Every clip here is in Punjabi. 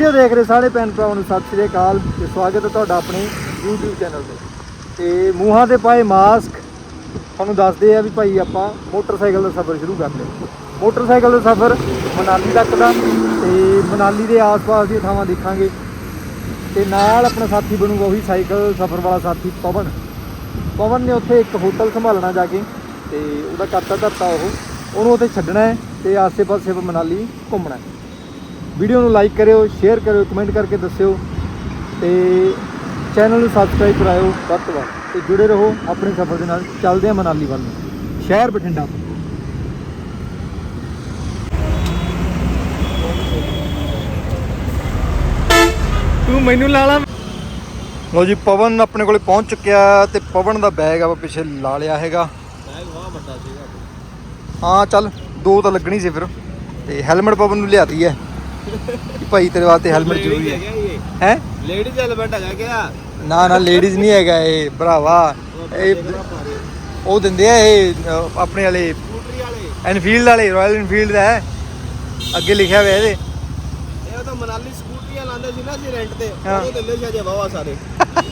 ਵੀਡੀਓ ਦੇਖ ਰਹੇ ਸਾਰੇ ਭੈਣ ਭਰਾਵਾਂ ਨੂੰ ਸਤਿ ਸ੍ਰੀ ਅਕਾਲ ਤੇ ਸਵਾਗਤ ਹੈ ਤੁਹਾਡਾ ਆਪਣੇ YouTube ਚੈਨਲ ਤੇ। ਤੇ ਮੂੰਹਾਂ ਤੇ ਪਾਏ ਮਾਸਕ ਤੁਹਾਨੂੰ ਦੱਸਦੇ ਆ ਵੀ ਭਾਈ ਆਪਾਂ ਮੋਟਰਸਾਈਕਲ ਦਾ ਸਫ਼ਰ ਸ਼ੁਰੂ ਕਰਦੇ ਮੋਟਰਸਾਈਕਲ ਦਾ ਸਫ਼ਰ ਮਨਾਲੀ ਤੱਕ ਦਾ ਤੇ ਮਨਾਲੀ ਦੇ ਆਸ-ਪਾਸ ਦੀਆਂ ਥਾਵਾਂ ਦੇਖਾਂਗੇ। ਤੇ ਨਾਲ ਆਪਣਾ ਸਾਥੀ ਬਣੂਗਾ ਉਹੀ ਸਾਈਕਲ, ਸਫ਼ਰ ਵਾਲਾ ਸਾਥੀ ਪਵਨ। ਪਵਨ ਨੇ ਉੱਥੇ ਇੱਕ ਹੋਟਲ ਸੰਭਾਲਣਾ ਜਾ ਕੇ ਤੇ ਉਹਦਾ ਕਰਤਾ ਧਰਤਾ ਉਹ। ਉਹਨੂੰ ਉੱਥੇ ਛੱਡਣਾ ਹੈ ਤੇ ਆਸੇ-ਪਾਸੇ ਮਨਾਲੀ ਘੁੰਮਣਾ ਹੈ। ਵੀਡੀਓ ਨੂੰ ਲਾਈਕ ਕਰਿਓ ਸ਼ੇਅਰ ਕਰਿਓ ਕਮੈਂਟ ਕਰਕੇ ਦੱਸਿਓ ਤੇ ਚੈਨਲ ਨੂੰ ਸਬਸਕ੍ਰਾਈਬ ਕਰਾਇਓ ਵੱਧ ਤੋਂ ਵੱਧ ਤੇ ਜੁੜੇ ਰਹੋ ਆਪਣੇ ਸਫ਼ਰ ਦੇ ਨਾਲ। ਚੱਲਦੇ ਹਾਂ ਮਨਾਲੀ ਵੱਲ ਨੂੰ। ਸ਼ਹਿਰ ਬਠਿੰਡਾ ਤੂੰ। ਮੈਨੂੰ ਲਾ ਲਾ। ਲੋ ਜੀ ਪਵਨ ਆਪਣੇ ਕੋਲੇ ਪਹੁੰਚ ਚੁੱਕਿਆ ਤੇ ਪਵਨ ਦਾ ਬੈਗ ਆਪਾਂ ਪਿੱਛੇ ਲਾ ਲਿਆ ਹੈਗਾ। ਬੈਗ ਵਾਹ ਵੱਡਾ ਸੀਗਾ। ਹਾਂ ਚੱਲ ਦੋ ਤਾਂ ਲੱਗਣੀ ਸੀ ਫਿਰ। ਤੇ ਹੈਲਮਟ ਪਵਨ ਨੂੰ ਲਿਆਤੀ ਹੈ। ਭਾਈ ਤੇਰੇ ਵਾਸਤੇ ਹੈਲਮਟ ਜ਼ਰੂਰੀ ਹੈ। ਹੈ? ਲੇਡੀਜ਼ ਐਲੀਮੈਂਟ ਹੈਗਾ ਕਿਆ? ਨਾ ਨਾ ਲੇਡੀਜ਼ ਨਹੀਂ ਹੈਗਾ ਇਹ ਭਰਾਵਾ। ਇਹ ਉਹ ਦਿੰਦੇ ਆ ਇਹ ਆਪਣੇ ਵਾਲੇ। ਸਕੂਟਰੀ ਵਾਲੇ। ਐਨਫੀਲਡ ਵਾਲੇ ਰਾਇਲ ਐਨਫੀਲਡ ਦਾ ਹੈ। ਅੱਗੇ ਲਿਖਿਆ ਹੋਇਆ ਇਹਦੇ। ਇਹ ਤਾਂ ਮਨਾਲੀ ਸਕੂਟਰੀਆਂ ਲਾਉਂਦੇ ਸੀ ਨਾ ਅਸੀਂ ਰੈਂਟ ਤੇ। ਉਹ ਦਿੰਦੇ ਸੀ ਅਜੇ ਵਾਵਾ ਸਾਰੇ।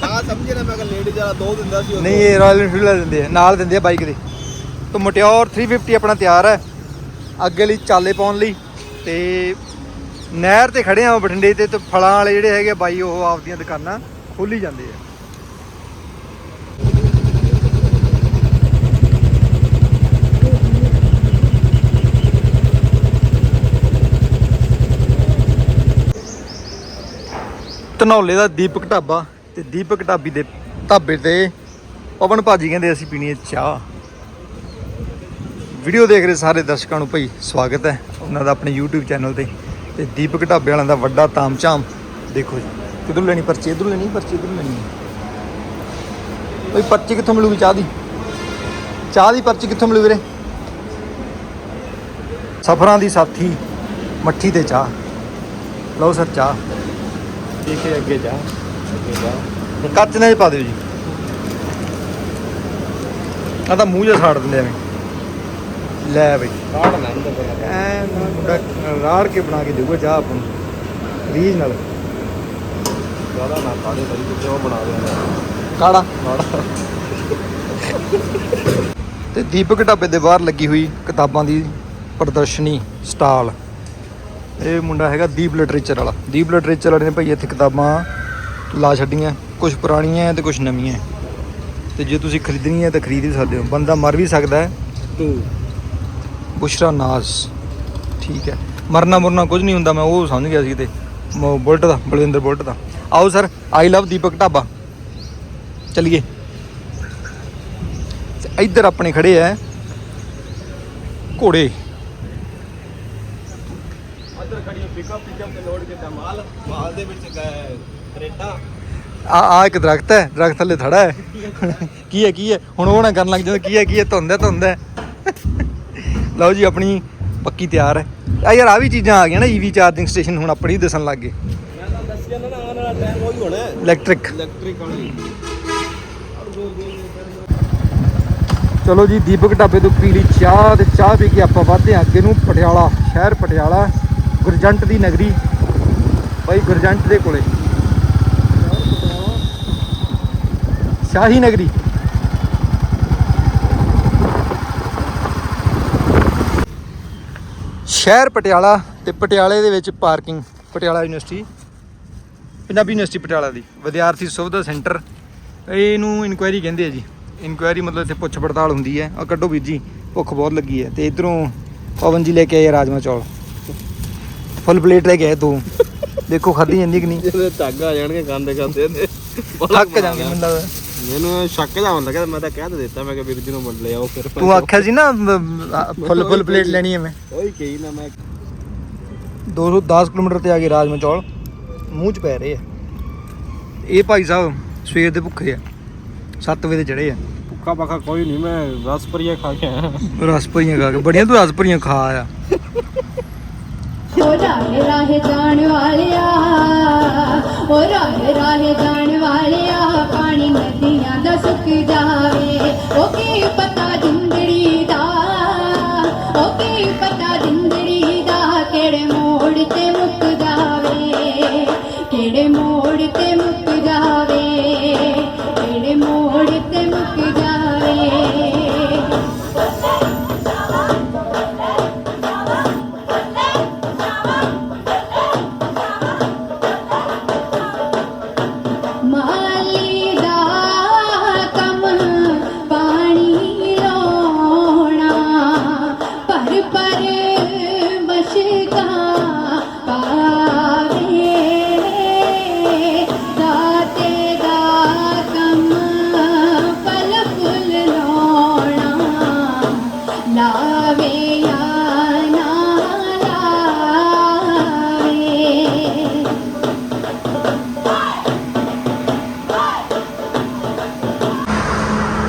ਆ ਸਮਝੇ ਨਾ ਮੈਂ ਕਿ ਲੇਡੀਜ਼ ਵਾਲਾ ਦੋ ਦਿੰਦਾ ਸੀ ਨਹੀਂ ਇਹ ਰਾਇਲ ਐਨਫੀਲਡ ਵਾਲੇ ਦਿੰਦੇ ਆ। ਨਾਲ ਦਿੰਦੇ ਆ ਬਾਈਕ ਦੇ। ਤਾਂ ਮਟਿਓਰ 350 ਆਪਣਾ ਤਿਆਰ ਹੈ। ਅੱਗੇ ਲਈ ਚਾਲੇ ਪਾਉਣ ਲਈ। ਤੇ ਨਹਿਰ ਤੇ ਖੜੇ ਆ ਬਠਿੰਡੇ ਤੇ ਤੇ ਫਲਾਂ ਵਾਲੇ ਜਿਹੜੇ ਹੈਗੇ ਆ ਬਾਈ, ਉਹ ਆਪਦੀਆਂ ਦੁਕਾਨਾਂ ਖੋਲੀ ਜਾਂਦੇ ਆ। ਧਨੌਲੇ ਦਾ ਦੀਪਕ ਢਾਬਾ ਤੇ ਦੀਪਕ ਢਾਬੀ ਦੇ ਢਾਬੇ ਤੇ ਪਵਨ ਭਾਜੀ ਕਹਿੰਦੇ ਅਸੀਂ ਪੀਣੀ ਹੈ ਚਾਹ। ਵੀਡੀਓ ਦੇਖ ਰਹੇ ਸਾਰੇ ਦਰਸ਼ਕਾਂ ਨੂੰ ਭਾਈ ਸਵਾਗਤ ਹੈ। ਉਹਨਾਂ ਦਾ ਆਪਣੇ YouTube ਚੈਨਲ ਤੇ ਤੇ ਦੀਪਕ ਢਾਬੇ ਵਾਲਿਆਂ ਦਾ ਵੱਡਾ ਤਾਮਝਾਮ ਦੇਖੋ ਜੀ। ਕਿੱਧਰੋਂ ਲੈਣੀ ਪਰਚੀ ਇਧਰੋਂ ਲੈਣੀ ਪਰਚੀ ਇਧਰੋਂ ਲੈਣੀ। ਭਾਈ ਪਰਚੀ ਕਿੱਥੋਂ ਮਿਲੂਗੀ ਚਾਹ ਦੀ? ਚਾਹ ਦੀ ਪਰਚੀ ਕਿੱਥੋਂ ਮਿਲੂ ਵੀਰੇ? ਸਫਰਾਂ ਦੀ ਸਾਥੀ ਮੱਠੀ ਤੇ ਚਾਹ। ਲਓ ਸਰ ਚਾਹ। ਦੇਖੇ ਅੱਗੇ ਜਾ। ਅੱਗੇ ਜਾ। ਕੱਚ ਨੇ ਪਾ ਦਿਓ ਜੀ। ਆ ਤਾਂ ਮੂੰਹ ਜਿਹਾ ਸਾੜ ਦਿੰਦੇ ਐਵੇਂ। ਲੈ ਬਈ। ਕਾੜ ਲੈਂਦੇ ਐ ਰਾੜ ਕੇ ਬਣਾ ਕੇ ਦੇਊਗਾ ਚਾਹ ਆਪਾਂ ਨੂੰ। ਰੀਜ ਨਾਲ ਜ਼ਿਆਦਾ ਨਾ ਕਾੜੇ ਬਈ ਕਿਤੇ ਉਹ ਬਣਾ ਦਿੰਦਾ। ਕਾੜਾ। ਕਾੜਾ। ਤੇ ਦੀਪਕ ਢਾਬੇ ਦੇ ਬਾਹਰ ਲੱਗੀ ਹੋਈ ਕਿਤਾਬਾਂ ਦੀ ਪ੍ਰਦਰਸ਼ਨੀ ਸਟਾਲ। ਇਹ ਮੁੰਡਾ ਹੈਗਾ ਦੀਪ ਲਿਟਰੇਚਰ ਵਾਲਾ। ਦੀਪ ਲਿਟਰੇਚਰ ਵਾਲੇ ਨੇ ਭਾਈ ਇੱਥੇ ਕਿਤਾਬਾਂ ਲਾ ਛੱਡੀਆਂ। ਕੁਝ ਪੁਰਾਣੀਆਂ ਤੇ ਕੁਝ ਨਵੀਆਂ। ਤੇ ਜੇ ਤੁਸੀਂ ਖਰੀਦਣੀ ਹੈ ਤਾਂ ਖਰੀਦ ਵੀ ਸਕਦੇ ਹੋ। ਬੰਦਾ ਮਰ ਵੀ ਸਕਦਾ ਹੈ। ਬੁਸ਼ਰਾ ਨਾਜ਼ ਠੀਕ ਹੈ। ਮਰਨਾ ਮੁਰਨਾ ਕੁਝ ਨਹੀਂ ਹੁੰਦਾ ਮੈਂ ਉਹ ਸਮਝ ਗਿਆ ਸੀ ਤੇ ਬੁਲਟ ਦਾ ਬਲਵਿੰਦਰ ਬੁਲਟ ਦਾ। ਆਓ sir I love Deepak dhaba. ਚਲਿਏ। ਇੱਧਰ ਆਪਣੇ ਖੜੇ ਆ ਘੋੜੇ। ਅੰਦਰ ਖੜੀ ਪਿਕਅਪ ਪਿਕਅਪ ਤੇ ਲੋਡ ਕੀਤਾ ਮਾਲ। ਮਾਲ ਦੇ ਵਿੱਚ ਕਰੇਟਾ। ਆ ਆ ਇੱਕ ਦਰਖਤ ਹੈ ਦਰਖਤ ਥੱਲੇ ਥੜਾ ਹੈ। ਕੀ ਹੈ ਕੀ ਹੈ? ਹੁਣ ਉਹ ਨਾ ਕਰਨ ਲੱਗ ਜਾਂਦਾ ਕੀ ਹੈ ਕੀ ਹੈ? ਧੁੰਦ ਹੈ ਧੁੰਦ ਹੈ। ਲਓ ਜੀ, ਆਪਣੀ ਪੱਕੀ ਤਿਆਰ ਹੈ। ਆ ਯਾਰ ਆ ਵੀ ਚੀਜ਼ਾਂ ਆ ਗਈਆਂ ਨਾ ਈਵੀ ਚਾਰਜਿੰਗ ਸਟੇਸ਼ਨ ਹੁਣ ਆਪਣੀ ਹੀ ਦਿਸਣ ਲੱਗ ਗਏ। ਮੈਂ ਤਾਂ ਦੱਸਿਆ ਨਾ ਆਉਣ ਵਾਲਾ ਟਾਈਮ ਉਹੀ ਹੋਣਾ ਇਲੈਕਟ੍ਰਿਕ ਇਲੈਕਟ੍ਰਿਕ ਵਾਲੀ ਚਲੋ ਜੀ, ਦੀਪਕ ਢਾਬੇ ਤੋਂ ਪੀਲੀ ਚਾਹ ਤੇ ਚਾਹ ਪੀ ਕੇ ਆਪਾਂ ਵੱਧਦੇ ਹਾਂ। ਅੱਗੇ ਨੂੰ ਪਟਿਆਲਾ, ਸ਼ਹਿਰ ਪਟਿਆਲਾ, ਗੁਰਜੰਟ ਦੀ ਨਗਰੀ। ਭਾਈ ਗੁਰਜੰਟ ਦੇ ਕੋਲੇ। ਸ਼ਾਹੀ ਨਗਰੀ। ਸ਼ਹਿਰ ਪਟਿਆਲਾ ਤੇ ਪਟਿਆਲੇ ਦੇ ਵਿੱਚ parking Patiala university. Punjabi university Patiala ਦੀ ਵਿਦਿਆਰਥੀ ਸੁਵਿਧਾ ਸੈਂਟਰ। ਇਹਨੂੰ ਇਨਕੁਆਇਰੀ ਕਹਿੰਦੇ ਆ ਜੀ। ਇਨਕੁਆਇਰੀ ਮਤਲਬ ਇੱਥੇ ਪੁੱਛ ਪੜਤਾਲ ਹੁੰਦੀ ਹੈ। ਆ ਕੱਢੋ ਵੀਰ ਜੀ ਭੁੱਖ ਬਹੁਤ ਲੱਗੀ ਹੈ। ਤੇ ਇਧਰੋਂ ਪਵਨ ਜੀ ਲੈ ਕੇ ਆਏ ਰਾਜਮਾ ਚੌਲ। ਫੁੱਲ ਪਲੇਟ ਲੈ ਕੇ ਆਏ ਤੂੰ ਦੇਖੋ ਖਾਧੀ ਜਾਂਦੀ ਕਿ ਨਹੀਂ? ਝੱਗ ਆ ਜਾਣਗੇ ਖਾਂਦੇ ਖਾਂਦੇ ਨੇ ਥੱਕ ਜਾਵਾਂਗੇ ਮੈਨੂੰ ਲੱਗਦਾ। ਮੈਨੂੰ ਸ਼ੱਕ ਜਾਉਣ ਲੱਗਾ ਮੈਂ ਤਾਂ ਕਹਿ ਤਾਂ ਦਿੱਤਾ ਮੈਂ ਕਿ ਵੀਰ ਜੀ ਨੂੰ ਮੁੱਲ ਲਿਆਓ ਫਿਰ ਤੂੰ ਆਖਿਆ ਸੀ ਨਾ ਮ, ਆ, ਫੁੱਲ ਫੁੱਲ ਪਲੇਟ ਲੈਣੀ ਹੈ ਮੈਂ। ਉਹੀ ਕਹੀ ਨਾ ਮੈਂ। 210 ਕਿਲੋਮੀਟਰ ਤੇ ਆ ਗਏ ਰਾਜਮਾ ਚੌਲ ਮੂੰਹ 'ਚ ਪੈ ਰਹੇ ਆ। ਇਹ ਭਾਈ ਸਾਹਿਬ ਸਵੇਰ ਦੇ ਭੁੱਖੇ ਆ। 7 ਵਜੇ ਦੇ ਚੜੇ ਆ। ਭੁੱਖਾ ਪੱਖਾ ਕੋਈ ਨਹੀਂ ਮੈਂ ਰਸ ਭਰੀਆ ਖਾ ਕੇ ਆਇਆ। ਰਸ ਭਰੀਆਂ ਖਾ ਕੇ। ਬੜੀਆਂ ਤੂੰ ਰਸ ਭਰੀਆਂ ਖਾ ਆ। ਓ ਰਾਹੇ ਰਾਹੇ ਜਾਣ ਵਾਲਿਆ ਓ ਰਾਹੇ ਰਾਹੇ ਜਾਣ ਵਾਲਿਆ ਪਾਣੀ ਨਦੀਆਂ ਦਾ ਸੁੱਕ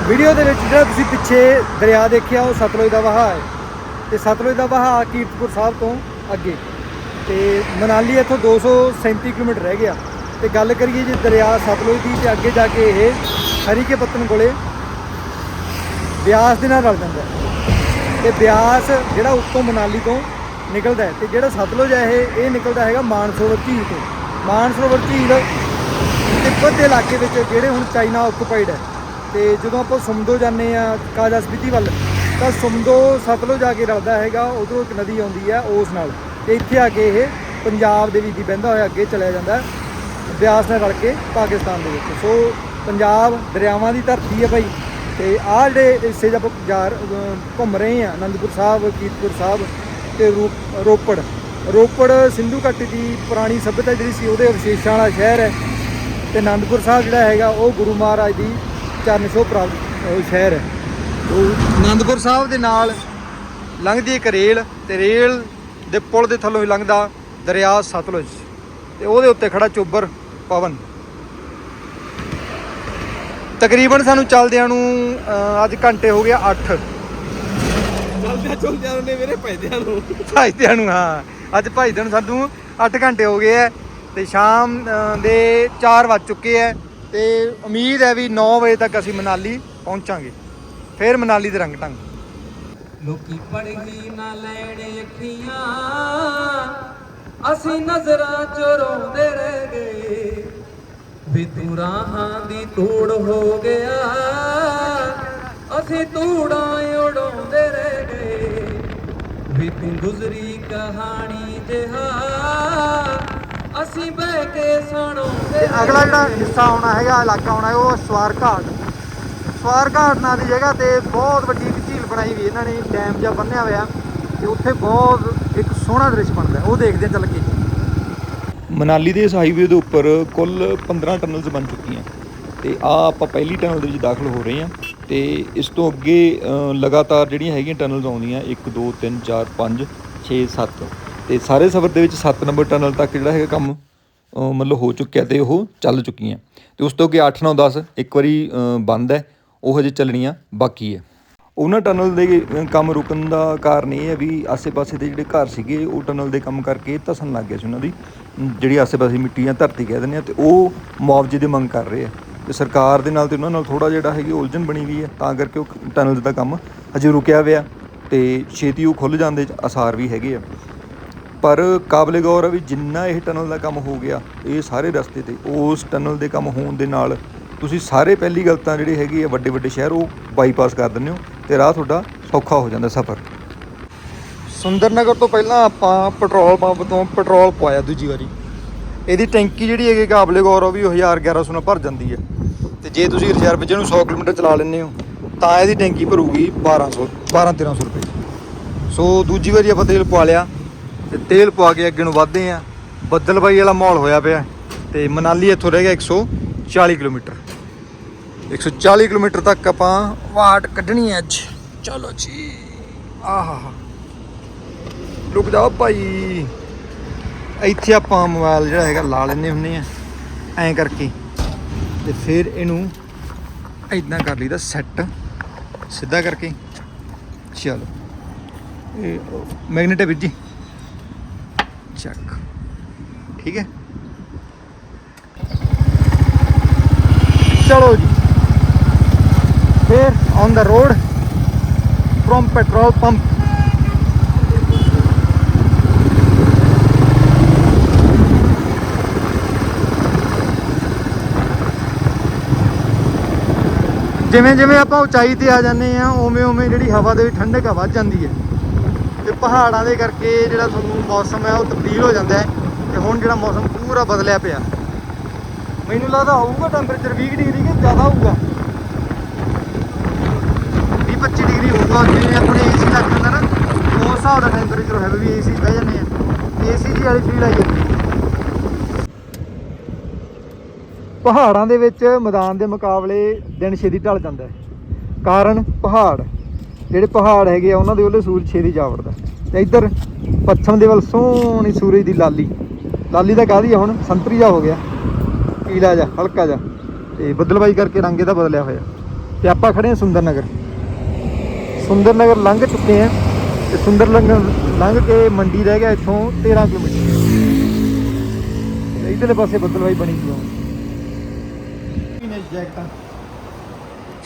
ਵੀਡੀਓ ਦੇ ਵਿੱਚ ਜਿਹੜਾ ਤੁਸੀਂ ਪਿੱਛੇ ਦਰਿਆ ਦੇਖਿਆ, ਉਹ ਸਤਲੁਜ ਦਾ ਵਹਾਅ ਹੈ। ਤੇ ਸਤਲੁਜ ਦਾ ਵਹਾਅ ਕੀਰਤਪੁਰ ਸਾਹਿਬ ਤੋਂ ਅੱਗੇ। ਤੇ ਮਨਾਲੀ ਇੱਥੋਂ 237 ਕਿਲੋਮੀਟਰ ਰਹਿ ਗਿਆ। ਤੇ ਗੱਲ ਕਰੀਏ ਜੇ ਦਰਿਆ ਸਤਲੁਜ ਦੀ, ਤੇ ਅੱਗੇ ਜਾ ਕੇ ਇਹ ਹਰੀਕੇ ਪੱਤਨ ਕੋਲੇ ਬਿਆਸ ਦੇ ਨਾਲ ਰਲ ਜਾਂਦਾ ਹੈ। ਤੇ ਬਿਆਸ ਜਿਹੜਾ ਉੱਤੋਂ ਮਨਾਲੀ ਤੋਂ ਨਿਕਲਦਾ ਹੈ, ਤੇ ਜਿਹੜਾ ਸਤਲੁਜ ਹੈ ਇਹ ਇਹ ਨਿਕਲਦਾ ਹੈਗਾ ਮਾਨਸਰੋਵਰ ਝੀਲ ਤੋਂ। ਮਾਨਸਰੋਵਰ ਝੀਲ ਤਿੱਬਤ ਦੇ ਇਲਾਕੇ ਵਿੱਚ, ਜਿਹੜੇ ਹੁਣ ਚਾਈਨਾ ਆਕੂਪਾਈਡ ਹੈ। ਤੇ ਜਦੋਂ ਆਪਾਂ ਸੁਮਦੋ ਜਾਂਦੇ ਆ ਕਾਜਾ ਸਪੀਤੀ ਵੱਲ, ਤਾਂ ਸੁਮਦੋ ਸਤਲੁਜ ਜਾ ਕੇ ਰਲਦਾ ਹੈਗਾ, ਉਧਰੋਂ ਇੱਕ ਨਦੀ ਆਉਂਦੀ ਹੈ ਉਸ ਨਾਲ। ਤੇ ਇੱਥੇ ਆ ਕੇ ਇਹ ਪੰਜਾਬ ਦੇ ਵਿੱਚ ਦੀ ਬਹਿੰਦਾ ਹੋਇਆ, ਅੱਗੇ ਚਲਿਆ ਜਾਂਦਾ ਬਿਆਸ ਨਾਲ ਰਲ ਕੇ ਪਾਕਿਸਤਾਨ ਦੇ ਵਿੱਚ। ਸੋ ਪੰਜਾਬ ਦਰਿਆਵਾਂ ਦੀ ਧਰਤੀ ਹੈ ਭਾਈ। ਤੇ ਆਹ ਜਿਹੜੇ ਹਿੱਸੇ 'ਚ ਆਪਾਂ ਜਾ ਘੁੰਮ ਰਹੇ ਆ, ਅਨੰਦਪੁਰ ਸਾਹਿਬ, ਕੀਰਤਪੁਰ ਸਾਹਿਬ ਤੇ ਰੂਪ- ਰੋਪੜ। ਰੋਪੜ ਸਿੰਧੂ ਘਾਟੀ ਦੀ ਪੁਰਾਣੀ ਸਭਿਅਤਾ ਜਿਹੜੀ ਸੀ, ਉਹਦੇ ਅਵਸ਼ੇਸ਼ਾਂ ਵਾਲਾ ਸ਼ਹਿਰ ਹੈ। ਤੇ ਅਨੰਦਪੁਰ ਸਾਹਿਬ ਜਿਹੜਾ ਹੈਗਾ, ਉਹ ਗੁਰੂ ਮਹਾਰਾਜ ਦੀ ਚਰਨ ਛੋਹ ਪ੍ਰਾਪਤ ਸ਼ਹਿਰ ਹੈ। ਉਹ ਆਨੰਦਪੁਰ ਸਾਹਿਬ ਦੇ ਨਾਲ ਲੰਘਦੀ ਇੱਕ ਰੇਲ ਤੇ ਰੇਲ ਦੇ ਪੁਲ ਦੇ ਥੱਲੋਂ ਹੀ ਲੰਘਦਾ ਦਰਿਆ ਸਤਲੁਜ ਤੇ ਉਹਦੇ ਉੱਤੇ ਖੜਾ ਚੋਬਰ ਪਵਨ। ਤਕਰੀਬਨ ਸਾਨੂੰ ਚੱਲਦਿਆਂ ਨੂੰ ਅੱਜ ਘੰਟੇ ਹੋ ਗਿਆ 8 ਚਲਦਿਆਂ ਚਲਦਿਆਂ ਉਹਨੇ ਮੇਰੇ ਪੈਦਿਆਂ ਨੂੰ। ਭਾਈਦਿਆਂ ਨੂੰ ਹਾਂ। ਅੱਜ ਭਾਈਦਿਆਂ ਨੂੰ ਸਾਨੂੰ 8 ਘੰਟੇ ਹੋ ਗਏ ਐ ਤੇ ਸ਼ਾਮ ਦੇ 4 ਵੱਜ ਚੁੱਕੇ ਐ ਤੇ ਉਮੀਦ ਹੈ ਵੀ 9 ਵਜੇ ਤੱਕ ਅਸੀਂ ਮਨਾਲੀ ਪਹੁੰਚਾਂਗੇ। ਫਿਰ ਮਨਾਲੀ ਦੇ ਰੰਗ ਢੰਗ ਲੋਕੀ ਪੜਗੀ ਨਾ ਲੈਣ ਅੱਖੀਆਂ, ਅਸੀਂ ਨਜ਼ਰਾਂ ਚ ਰੋਂਦੇ ਰਹਿ ਗਏ। ਵੀ ਤੂੰ ਰਾਹਾਂ ਦੀ ਧੂੜ ਹੋ ਗਿਆ, ਅਸੀਂ ਧੂੜਾਂ ਉਡਾਉਂਦੇ ਰਹਿ ਗਏ। ਵੀ ਤੂੰ ਗੁਜ਼ਰੀ ਕਹਾਣੀ ਜਿਹਾ ਅਸੀਂ ਬਹਿ ਕੇ ਸੁਣਾਉਂਦੇ ਤੇ ਅਗਲਾ ਜਿਹੜਾ ਹਿੱਸਾ ਆਉਣਾ ਹੈਗਾ ਇਲਾਕਾ ਆਉਣਾ ਹੈ ਉਹ ਸਵਾਰ ਘਾਟ। ਸਵਾਰ ਘਾਟ ਨਾਂ ਦੀ ਜਗ੍ਹਾ ਤੇ ਬਹੁਤ ਵੱਡੀ ਇੱਕ ਝੀਲ ਬਣਾਈ ਵੀ ਇਹਨਾਂ ਨੇ ਡੈਮ ਜਿਹਾ ਬੰਨਿਆ ਹੋਇਆ ਤੇ ਉੱਥੇ ਬਹੁਤ ਇੱਕ ਸੋਹਣਾ ਦ੍ਰਿਸ਼ ਬਣਦਾ ਉਹ ਦੇਖਦੇ ਚੱਲ ਕੇ। ਮਨਾਲੀ ਦੇ ਇਸ ਹਾਈਵੇ ਦੇ ਉੱਪਰ ਕੁੱਲ 15 ਟਨਲਸ ਬਣ ਚੁੱਕੀਆਂ ਤੇ ਆ ਆਪਾਂ ਪਹਿਲੀ ਟਨਲ ਦੇ ਵਿੱਚ ਦਾਖਲ ਹੋ ਰਹੇ ਹਾਂ। ਤੇ ਇਸ ਤੋਂ ਅੱਗੇ ਲਗਾਤਾਰ ਜਿਹੜੀਆਂ ਹੈਗੀਆਂ ਟਨਲਸ ਆਉਂਦੀਆਂ 1 2 3 4 5 6 7 ਤੇ ਸਾਰੇ ਸਫ਼ਰ ਦੇ ਵਿੱਚ 7 ਨੰਬਰ ਟਨਲ ਤੱਕ ਜਿਹੜਾ ਹੈਗਾ ਕੰਮ ਮਤਲਬ ਹੋ ਚੁੱਕਿਆ ਤੇ ਉਹ ਚੱਲ ਚੁੱਕੀਆਂ। ਤੇ ਉਸ ਤੋਂ ਅੱਗੇ 8 9 10 ਇੱਕ ਵਾਰੀ ਬੰਦ ਹੈ, ਉਹ ਹਜੇ ਚੱਲਣੀਆਂ ਬਾਕੀ ਹੈ। ਉਹਨਾਂ ਟਨਲ ਦੇ ਕੰਮ ਰੁਕਣ ਦਾ ਕਾਰਨ ਇਹ ਹੈ ਵੀ ਆਸੇ-ਪਾਸੇ ਦੇ ਜਿਹੜੇ ਘਰ ਸੀਗੇ, ਉਹ ਟਨਲ ਦੇ ਕੰਮ ਕਰਕੇ ਧਸਣ ਲੱਗ ਗਿਆ ਸੀ ਉਹਨਾਂ ਦੀ। ਜਿਹੜੀ ਆਸੇ-ਪਾਸੇ ਮਿੱਟੀ ਜਾਂ ਧਰਤੀ ਕਹਿ ਦਿੰਦੇ ਆ, ਤੇ ਉਹ ਮੁਆਵਜ਼ੇ ਦੀ ਮੰਗ ਕਰ ਰਹੇ ਆ। ਤੇ ਸਰਕਾਰ ਦੇ ਨਾਲ ਤੇ ਉਹਨਾਂ ਨਾਲ ਥੋੜਾ ਜਿਹੜਾ ਹੈਗੀ ਉਲਝਣ ਬਣੀ ਵੀ ਹੈ, ਤਾਂ ਕਰਕੇ ਉਹ ਟਨਲ ਦਾ ਕੰਮ ਅਜੇ ਰੁਕਿਆ ਹੋਇਆ। ਤੇ ਛੇਤੀ ਉਹ ਖੁੱਲ ਜਾਂਦੇ ਚ ਆਸਾਰ ਵੀ ਹੈਗੇ ਆ। ਪਰ ਕਾਬਲੇ ਗੌਰ ਹੈ ਵੀ ਜਿੰਨਾ ਇਹ ਟਨਲ ਦਾ ਕੰਮ ਹੋ ਗਿਆ, ਇਹ ਸਾਰੇ ਰਸਤੇ ਤੇ, ਉਸ ਟਨਲ ਦੇ ਕੰਮ ਹੋਣ ਦੇ ਨਾਲ ਤੁਸੀਂ ਸਾਰੇ ਪਹਿਲੀ ਗੱਲ ਤਾਂ ਜਿਹੜੇ ਹੈਗੇ ਆ ਵੱਡੇ ਵੱਡੇ ਸ਼ਹਿਰ, ਉਹ ਬਾਈਪਾਸ ਕਰ ਦਿੰਦੇ ਹੋ ਤੇ ਰਾਹ ਤੁਹਾਡਾ ਸੌਖਾ ਹੋ ਜਾਂਦਾ ਸਫ਼ਰ। ਸੁੰਦਰਨਗਰ ਤੋਂ ਪਹਿਲਾਂ ਆਪਾਂ ਪੈਟਰੋਲ ਪੰਪ ਤੋਂ ਪੈਟਰੋਲ ਪਵਾਇਆ ਦੂਜੀ ਵਾਰੀ। ਇਹਦੀ ਟੈਂਕੀ ਜਿਹੜੀ ਹੈਗੀ ਕਾਬਲੇ ਗੌਰ ਉਹ ਵੀ 1000 1100 ਨਾਲ ਭਰ ਜਾਂਦੀ ਹੈ ਤੇ ਜੇ ਤੁਸੀਂ ਰਿਜ਼ਰਵ ਜਿਹਨੂੰ 100 ਕਿਲੋਮੀਟਰ ਚਲਾ ਲੈਂਦੇ ਹੋ, ਤਾਂ ਇਹਦੀ ਟੈਂਕੀ ਭਰੂਗੀ 1200 12 1300 ਰੁਪਏ। ਸੋ ਦੂਜੀ ਵਾਰੀ ਆਪਾਂ ਤੇਲ ਪਵਾ ਲਿਆ ਤੇ ਤੇਲ ਪਵਾ ਕੇ ਅੱਗੇ ਨੂੰ ਵਧਦੇ ਆ। ਬੱਦਲਬਾਈ ਵਾਲਾ ਮਾਹੌਲ ਹੋਇਆ ਪਿਆ। ਤੇ ਮਨਾਲੀ ਇੱਥੋਂ ਰਹਿ ਗਿਆ 140 ਕਿਲੋਮੀਟਰ। 140 ਕਿਲੋਮੀਟਰ ਤੱਕ ਆਪਾਂ ਵਾਟ ਕੱਢਣੀ ਹੈ ਅੱਜ। ਚਲੋ ਜੀ। ਆਹਾ ਰੁਕ ਜਾਓ ਭਾਈ। ਇੱਥੇ ਆਪਾਂ ਮੋਬਾਈਲ ਜਿਹੜਾ ਹੈਗਾ ਲਾ ਲੈਂਦੇ ਹੁੰਦੇ ਆ। ਐਂ ਕਰਕੇ। ਤੇ ਫਿਰ ਇਹਨੂੰ ਇਦਾਂ ਕਰ ਲਈਦਾ ਸੈੱਟ। ਸਿੱਧਾ ਕਰਕੇ। ਚਲੋ। ਇਹ ਮੈਗਨੇਟ ਹੈ ਵੀਰ ਜੀ। ਚੱਕ ਠੀਕ ਹੈ? ਚਲੋ ਜੀ। ਫਿਰ on the road from petrol pump ਜਿਵੇਂ ਜਿਵੇਂ ਆਪਾਂ ਉਚਾਈ ਤੇ ਆ ਜਾਂਦੇ ਆ ਉਵੇਂ ਉਵੇਂ ਜਿਹੜੀ ਹਵਾ ਦੇ ਵਿੱਚ ਠੰਡਕ ਵੱਧ ਜਾਂਦੀ ਹੈ। ਤੇ ਪਹਾੜਾਂ ਦੇ ਕਰਕੇ ਜਿਹੜਾ ਤੁਹਾਨੂੰ ਮੌਸਮ ਹੈ ਉਹ ਤਬਦੀਲ ਹੋ ਜਾਂਦਾ ਹੈ ਤੇ ਹੁਣ ਜਿਹੜਾ ਮੌਸਮ ਪੂਰਾ ਬਦਲਿਆ ਪਿਆ। ਮੈਨੂੰ ਲੱਗਦਾ ਹੋਊਗਾ ਟੈਂਪਰੇਚਰ 20 ਡਿਗਰੀ ਕਿ ਜ਼ਿਆਦਾ ਹੋਊਗਾ। 20 25 ਡਿਗਰੀ ਹੋਊਗਾ, ਜਿਵੇਂ ਆਪਣੇ ਏਸੀ ਲੱਗ ਜਾਂਦਾ ਨਾ, ਉਸ ਹਿਸਾਬ ਦਾ ਟੈਂਪਰੇਚਰ ਹੋਵੇ ਵੀ ਏਸੀ ਬਹਿ ਜਾਂਦੇ ਆ। ਏਸੀ ਜੀ ਵਾਲੀ ਫੀਲ ਆਈ ਜਾਂਦੀ ਪਹਾੜਾਂ ਦੇ ਵਿੱਚ ਮੈਦਾਨ ਦੇ ਮੁਕਾਬਲੇ ਦਿਨ ਛੇਤੀ ਢਲ ਜਾਂਦਾ ਹੈ। ਕਾਰਨ ਪਹਾੜ। ਜਿਹੜੇ ਪਹਾੜ ਹੈਗੇ ਆ, ਉਹਨਾਂ ਦੇ ਉਹਲੇ ਸੂਰਜ ਛੇਤੀ ਜਾ ਵੜਦਾ ਤੇ ਇੱਧਰ ਪੱਛਮ ਦੇ ਵੱਲ ਸੋਹਣੀ ਸੂਰਜ ਦੀ ਲਾਲੀ। ਲਾਲੀ ਤਾਂ ਕਾਹਦੀ ਆ ਹੁਣ? ਸੰਤਰੀ ਜਾ ਹੋ ਗਿਆ। ਪੀਲਾ ਜਾ ਹਲਕਾ ਜਾ ਤੇ ਬੱਦਲਬਾਈ ਕਰਕੇ ਰੰਗ ਇਹਦਾ ਬਦਲਿਆ ਹੋਇਆ। ਤੇ ਆਪਾਂ ਖੜੇ ਹਾਂ ਸੁੰਦਰ ਨਗਰ ਸੁੰਦਰ ਨਗਰ ਲੰਘ ਚੁੱਕੇ ਹਾਂ। ਤੇ ਸੁੰਦਰ ਨਗਰ ਲੰਘ ਕੇ ਮੰਡੀ ਰਹਿ ਗਿਆ ਇੱਥੋਂ 13 ਕਿਲੋਮੀਟਰ। ਤੇ ਇਧਰਲੇ ਪਾਸੇ ਬੱਦਲਵਾਈ ਬਣੀ ਹੋਈ ਆ। ਜੈਕਟਾਂ?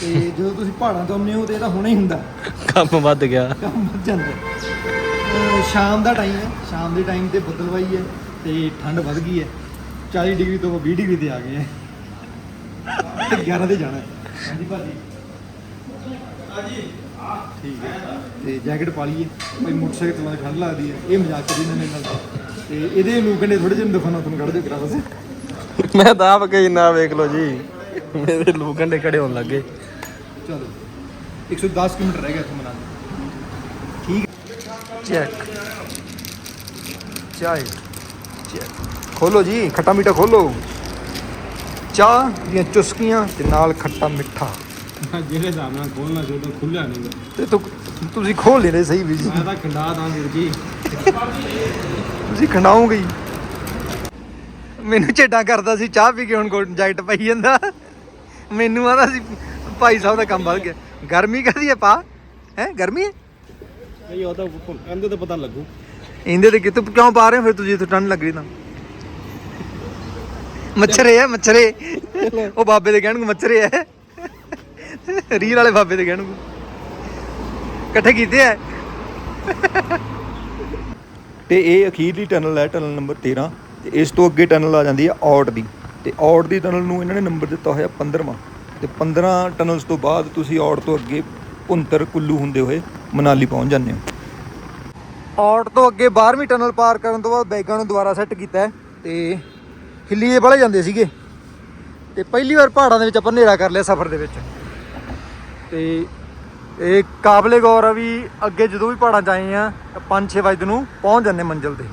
ਤੇ ਜਦੋਂ ਤੁਸੀਂ ਪਹਾੜਾਂ ਤੋਂ ਆਉਂਦੇ ਹੋ ਤੇ ਇਹਦਾ ਹੋਣਾ ਹੀ ਹੁੰਦਾ। ਕੰਮ ਵੱਧ ਗਿਆ। ਕੰਮ ਵੱਧ ਜਾਂਦਾ। ਅਹ ਸ਼ਾਮ ਦਾ ਟਾਈਮ ਹੈ। ਸ਼ਾਮ ਦੇ ਟਾਈਮ ਤੇ ਬੱਦਲਵਾਈ ਹੈ ਤੇ ਠੰਡ ਵੱਧ ਗਈ ਹੈ। 40 ਡਿਗਰੀ ਤੋਂ 20 ਡਿਗਰੀ ਤੇ ਆ ਗਏ ਹੈ। ਤੇ 11 ਤੇ ਜਾਣਾ ਹੈ। ਹਾਂਜੀ ਭਾਜੀ। ਹਾਂਜੀ। ਠੀਕ ਹੈ। ਤੇ ਜੈਕਟ ਪਾ ਲਈਏ। ਭਾਈ ਮੋਟਰਸਾਈਕਲ ਚਲਾਉਂਦੇ ਠੰਡ ਲੱਗਦੀ ਹੈ। ਇਹ ਮਜ਼ਾਕ ਕਰੀ ਇਹਨਾਂ ਨੇ ਨਾਲ ਤੇ ਇਹਦੇ ਨੂੰ ਕਹਿੰਦੇ ਥੋੜੇ ਜਿਹੇ ਦਿਖਾਉਣਾ ਤੁਹਾਨੂੰ ਕੱਢ ਦਿਓ ਕਰਾ ਬਸ ਮੈਂ ਤਾਂ ਆਪ ਕਹੀ ਨਾ ਵੇਖ ਲਓ ਜੀ। ਮੇਰੇ ਲੋਕ ਘੰਟੇ ਖੜੇ ਹੋਣ ਲੱਗੇ ਚਲੋ 110 ਕਿਲੋਮੀਟਰ ਰਹਿ ਗਿਆ ਇੱਥੋਂ ਮਨਾਲੀ। ਠੀਕ ਚੈੱਕ ਚਾय ਚੈੱਕ ਖੋਲੋ ਜੀ ਖੱਟਾ ਮੀਠਾ ਖੋਲੋ। ਚਾਹ ਦੀਆਂ ਚੁਸਕੀਆਂ ਤੇ ਨਾਲ ਖੱਟਾ ਮਿੱਠਾ। ਜਿਹੜੇ ਹਿਸਾਬ ਨਾਲ ਖੋਲਣਾ ਸੀ ਉਦੋਂ ਖੁੱਲਿਆ ਨਹੀਂ ਤੇ ਤੁ- ਤੁਸੀਂ ਖੋਲ ਨਹੀਂ ਰਹੇ ਸਹੀ ਵੀ ਜੀ। ਮੈਂ ਤਾਂ ਖੰਡਾ ਦਾਂ ਵੀਰ ਜੀ। ਤੁਸੀਂ ਖੰਡਾਓਗੇ ਹੀ। ਮੈਨੂੰ ਝੇਡਾਂ ਕਰਦਾ ਸੀ ਚਾਹ ਪੀ ਕੇ ਹੁਣ ਕੋਟ ਜੈਕਟ ਪਾਈ ਜਾਂਦਾ। ਮੈਨੂੰ ਆਦਾ ਸੀ ਭਾਈ ਸਾਹਿਬ ਦਾ ਕੰਮ ਵੱਧ ਗਿਆ। ਗਰਮੀ ਕਹਦੀ ਹੈ ਪਾ? ਹੈ ਗਰਮੀ ਹੈ ਨਹੀਂ ਉਹ ਤਾਂ ਕਹਿੰਦੇ ਤਾਂ ਪਤਾ ਲੱਗੂ। ਇੰਦੇ ਤੇ ਕਿਤੋਂ ਕਿਉਂ ਪਾ ਰਹੇ ਹੋ ਫਿਰ ਤੁਸੀਂ? ਇੱਥੇ ਠੰਡ ਲੱਗ ਰਹੀ ਤਾਂ। ਮੱਛਰੇ ਆ ਮੱਛਰੇ ਉਹ ਬਾਬੇ ਦੇ ਕਹਿਣ ਨੂੰ ਮੱਛਰੇ ਆ। ਰੀਲ ਵਾਲੇ ਬਾਬੇ ਦੇ ਕਹਿਣ ਨੂੰ ਇਕੱਠੇ ਕੀਤੇ ਆ। ਤੇ ਇਹ ਅਖੀਰਲੀ ਟਨਲ ਹੈ ਟਨਲ ਨੰਬਰ 13 ਤੇ ਇਸ ਤੋਂ ਅੱਗੇ ਟਨਲ ਆ ਜਾਂਦੀ ਹੈ ਔਟ ਦੀ। ਤੇ ਔਟ ਦੀ ਟਨਲ ਨੂੰ ਇਹਨਾਂ ਨੇ ਨੰਬਰ ਦਿੱਤਾ ਹੋਇਆ 15ਵਾਂ ਤੇ 15 ਟਨਲਸ ਤੋਂ ਬਾਅਦ ਤੁਸੀਂ ਔਟ ਤੋਂ ਅੱਗੇ ਭੁੰਤਰ ਕੁੱਲੂ ਹੁੰਦੇ ਹੋਏ ਮਨਾਲੀ ਪਹੁੰਚ ਜਾਂਦੇ ਹੋ। ਔਟ ਤੋਂ ਅੱਗੇ 12ਵੀਂ ਟਨਲ ਪਾਰ ਕਰਨ ਤੋਂ ਬਾਅਦ ਬੈਗਾਂ ਨੂੰ ਦੁਬਾਰਾ ਸੈੱਟ ਕੀਤਾ ਹੈ ਤੇ ਹਿੱਲੀਏ ਵਾਲੇ ਜਾਂਦੇ ਸੀਗੇ। ਤੇ ਪਹਿਲੀ ਵਾਰ ਪਹਾੜਾਂ ਦੇ ਵਿੱਚ ਆਪਾਂ ਹਨੇਰਾ ਕਰ ਲਿਆ ਸਫ਼ਰ ਦੇ ਵਿੱਚ। ਤੇ ਇਹ ਕਾਬਲੇ ਗੌਰ ਆ ਵੀ ਅੱਗੇ ਜਦੋਂ ਵੀ ਪਹਾੜਾਂ 'ਚ ਆਏ ਆ 5-6 ਵਜੇ ਨੂੰ ਪਹੁੰਚ ਜਾਂਦੇ ਮੰਜ਼ਿਲ ਤੇ।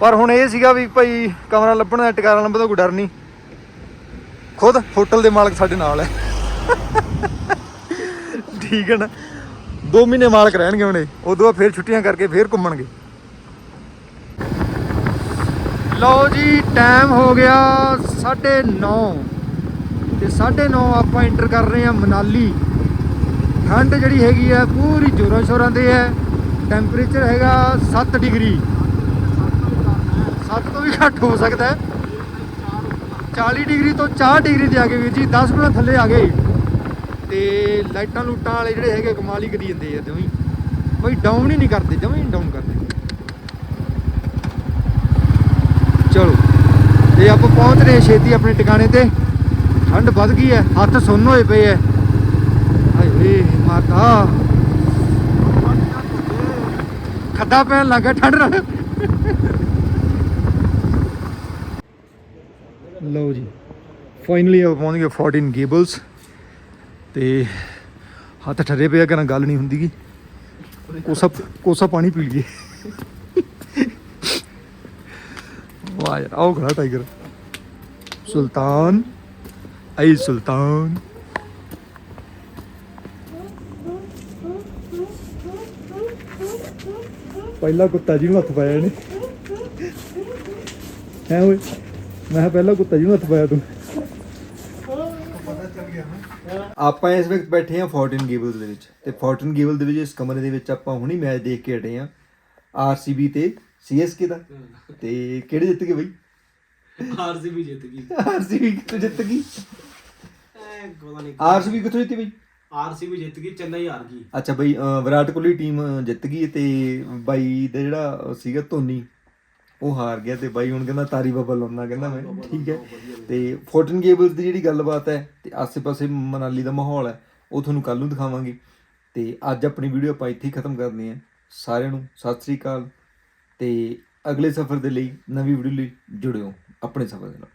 ਪਰ ਹੁਣ ਇਹ ਸੀਗਾ ਵੀ ਭਾਈ ਕਮਰਾ ਲੱਭਣ ਦਾ, ਟਿਕਾਣਾ ਲੱਭਣ ਦਾ ਕੋਈ ਡਰ ਨਹੀਂ। ਖੁਦ ਹੋਟਲ ਦੇ ਮਾਲਕ ਸਾਡੇ ਨਾਲ ਹੈ। ਠੀਕ ਹੈ ਨਾ? 2 ਮਹੀਨੇ ਮਾਲਕ ਰਹਿਣਗੇ ਹੁਣੇ। ਉਦੋਂ ਬਾਅਦ ਫਿਰ ਛੁੱਟੀਆਂ ਕਰਕੇ ਫਿਰ ਘੁੰਮਣਗੇ। ਲਓ ਜੀ ਟਾਈਮ ਹੋ ਗਿਆ 9:30 ਤੇ 9:30 ਆਪਾਂ ਐਂਟਰ ਕਰ ਰਹੇ ਹਾਂ ਮਨਾਲੀ। ਠੰਡ ਜਿਹੜੀ ਹੈਗੀ ਹੈ, ਪੂਰੀ ਜ਼ੋਰਾਂ ਸ਼ੋਰਾਂ ਤੇ ਹੈ। ਟੈਂਪਰੇਚਰ ਹੈਗਾ 7 ਡਿਗਰੀ। 7 ਤੋਂ ਵੀ ਘੱਟ ਹੋ ਸਕਦਾ ਹੈ। 40 ਡਿਗਰੀ ਤੋਂ 4 ਡਿਗਰੀ ਤੇ ਆ ਗਏ ਵੀਰ ਜੀ 10 ਗੁਣਾ ਥੱਲੇ ਆ ਗਏ। ਤੇ ਲਾਈਟਾਂ ਲੂਟਾਂ ਵਾਲੇ ਜਿਹੜੇ ਹੈਗੇ ਕਮਾਲ ਹੀ ਕਰੀ ਜਾਂਦੇ ਆ ਦੋਵੇਂ। ਕੋਈ ਡਾਊਨ ਹੀ ਨਹੀਂ ਕਰਦੇ ਜਮਾਂ ਡਾਊਨ ਕਰਦੇ। ਚਲੋ, ਤੇ ਆਪਾਂ ਪਹੁੰਚ ਰਹੇ ਛੇਤੀ ਆਪਣੇ ਟਿਕਾਣੇ ਤੇ। ਠੰਡ ਵੱਧ ਗਈ ਹੈ, ਹੱਥ ਸੁੰਨ ਹੋਏ ਪਏ ਐ ਹਾਏ ਵੇ ਮਾਤਾ। ਖੱਦਾ ਪੈਣ ਲੱਗਾ ਠੰਡ ਨਾਲ। ਲਓ ਜੀ। ਫਾਈਨਲੀ ਆਪਾਂ ਪਹੁੰਚ ਗਏ 14 ਗੇਬਲਸ ਤੇ ਹੱਥ ਠਰੇ ਪਿਆ ਕਰਨ ਗੱਲ ਨਹੀਂ ਹੁੰਦੀਗੀ ਕੋਸਾ ਕੋਸਾ ਪਾਣੀ ਪੀ ਲਈਏ। ਵਾਹ ਯਾਰ, ਆਓ ਖੜਾ ਟਾਈਗਰ। ਸੁਲਤਾਨ, ਆਈ ਸੁਲਤਾਨ। ਪਹਿਲਾ ਕੁੱਤਾ ਜੀ ਨੂੰ ਹੱਥ ਪਾਇਆ ਇਹਨੇ। ਹੈ ਓਏ। ਮੈਂ ਕਿਹਾ ਪਹਿਲਾ ਕੁੱਤਾ ਜੀ ਨੂੰ ਹੱਥ ਪਾਇਆ ਤੂੰ। ਆਪਾਂ ਇਸ ਵਕਤ ਬੈਠੇ ਹਾਂ 14 ਗੇਬਲਸ ਦੇ ਵਿੱਚ ਤੇ 14 ਗੇਬਲ ਦੇ ਵਿੱਚ ਇਸ ਕਮਰੇ ਦੇ ਵਿੱਚ ਆਪਾਂ ਹੁਣੀ ਮੈਚ ਦੇਖ ਕੇ ਹਟੇ ਹਾਂ। ਆਰਸੀਬੀ ਤੇ ਸੀਐਸਕੇ ਦਾ। ਤੇ ਕਿਹੜੇ ਜਿੱਤ ਗਏ ਬਈ? ਆਰਸੀਬੀ ਜਿੱਤ ਗਈ। ਆਰਸੀਬੀ ਕਿੱਥੋਂ ਜਿੱਤ ਗਈ? ਐ ਪਤਾ ਨਹੀਂ ਆਰਸੀਬੀ ਕਿੱਥੋਂ ਜਿੱਤੀ ਬਈ? ਆਰਸੀਬੀ ਜਿੱਤ ਗਈ ਚੇਨਈ ਹਾਰ ਗਈ। ਅੱਛਾ ਬਈ ਵਿਰਾਟ ਕੋਹਲੀ ਟੀਮ ਜਿੱਤ ਗਈ ਤੇ ਬਾਈ ਦਾ ਜਿਹੜਾ ਸੀਗਾ ਧੋਨੀ ਉਹ ਹਾਰ ਗਿਆ ਤੇ ਬਾਈ ਹੁਣ ਕਹਿੰਦਾ ਤਾਰੀ ਬਾਬਾ ਲਾਉਣਾ ਕਹਿੰਦਾ ਮੈਂ, ਠੀਕ ਹੈ। ਤੇ 14 ਗੇਬਲਸ ਦੀ ਜਿਹੜੀ ਗੱਲਬਾਤ ਹੈ ਤੇ ਆਸੇ-ਪਾਸੇ ਮਨਾਲੀ ਦਾ ਮਾਹੌਲ ਹੈ, ਉਹ ਤੁਹਾਨੂੰ ਕੱਲ ਨੂੰ ਦਿਖਾਵਾਂਗੇ। ਤੇ ਅੱਜ ਆਪਣੀ ਵੀਡੀਓ ਆਪਾਂ ਇੱਥੇ ਹੀ ਖਤਮ ਕਰਨੀ ਹੈ। ਸਾਰਿਆਂ ਨੂੰ ਸਤਿ ਸ੍ਰੀ ਅਕਾਲ ਤੇ ਅਗਲੇ ਸਫ਼ਰ ਦੇ ਲਈ ਨਵੀਂ ਵੀਡੀਓ ਲਈ ਜੁੜਿਓ, ਆਪਣੇ ਸਫ਼ਰ ਦੇ ਨਾਲ।